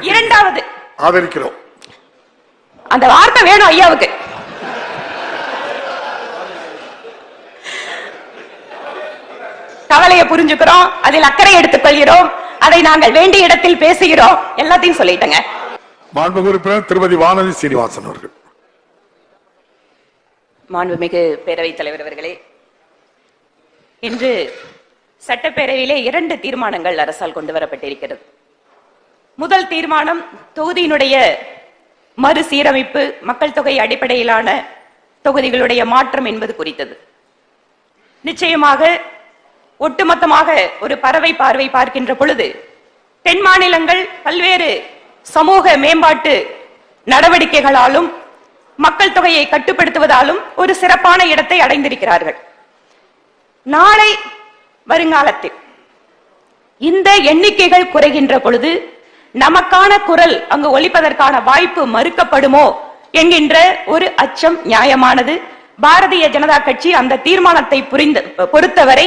இரண்டாவது. ஆதரிக்கிறோம். அந்த வார்த்தை வேணும் ஐயாவுக்கு. கவலையை புரிஞ்சுக்கிறோம் அதில் அக்கறை எடுத்துக் கொள்கிறோம் அதை நாங்கள் வேண்டிய இடத்தில் பேசுகிறோம் எல்லாத்தையும் சொல்லிட்டேங்க. மாண்புமிகு உறுப்பினர் திருமதி வானதி சீனிவாசன் அவர்கள். மாண்புமிகு பேரவைத் தலைவர் அவர்களே இன்று சட்டப்பேரவையிலே இரண்டு தீர்மானங்கள் அரசால் கொண்டு வரப்பட்டிருக்கிறது. முதல் தீர்மானம் தொகுதியினுடைய மறுசீரமைப்பு மக்கள் தொகை அடிப்படையிலான தொகுதிகளுடைய மாற்றம் என்பது குறித்தது. நிச்சயமாக ஒட்டுமொத்தமாக ஒரு பறவை பார்வை பார்க்கின்ற பொழுது தென் மாநிலங்கள் பல்வேறு சமூக மேம்பாட்டு நடவடிக்கைகளாலும் மக்கள் தொகையை கட்டுப்படுத்துவதாலும் ஒரு சிறப்பான இடத்தை அடைந்திருக்கிறார்கள். நாளை வருங்காலத்தில் இந்த எண்ணிக்கைகள் குறைகின்ற பொழுது நமக்கான குரல் அங்கு ஒலிப்பதற்கான வாய்ப்பு மறுக்கப்படுமோ என்கின்ற ஒரு அச்சம் நியாயமானது. பாரதிய ஜனதா கட்சி அந்த தீர்மானத்தை புரிந்து பொறுத்தவரை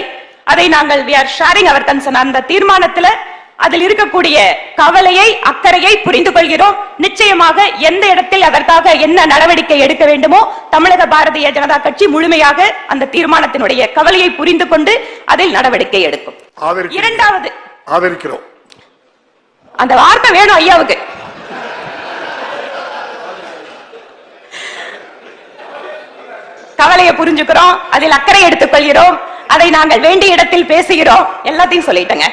அதை நாங்கள் are sharing our concern அந்த தீர்மானத்துல அதில் இருக்கக்கூடிய கவலையை அக்கறையை புரிந்து கொள்கிறோம். நிச்சயமாக எந்த இடத்தில் அதற்காக என்ன நடவடிக்கை எடுக்க வேண்டுமோ தமிழக பாரதிய ஜனதா கட்சி முழுமையாக அந்த தீர்மானத்தினுடைய கவலையை புரிந்து கொண்டு அதில் நடவடிக்கை எடுக்கும். இரண்டாவது ஆதரிக்கிறோம். அந்த வார்த்தை வேணும் ஐயாவுக்கு. கவலையை புரிஞ்சுக்கிறோம் அதில் அக்கறை எடுத்துக் கொள்கிறோம் அதை நாங்கள் வேண்டிய இடத்தில் பேசுகிறோம் எல்லாத்தையும் சொல்லிட்டேங்க.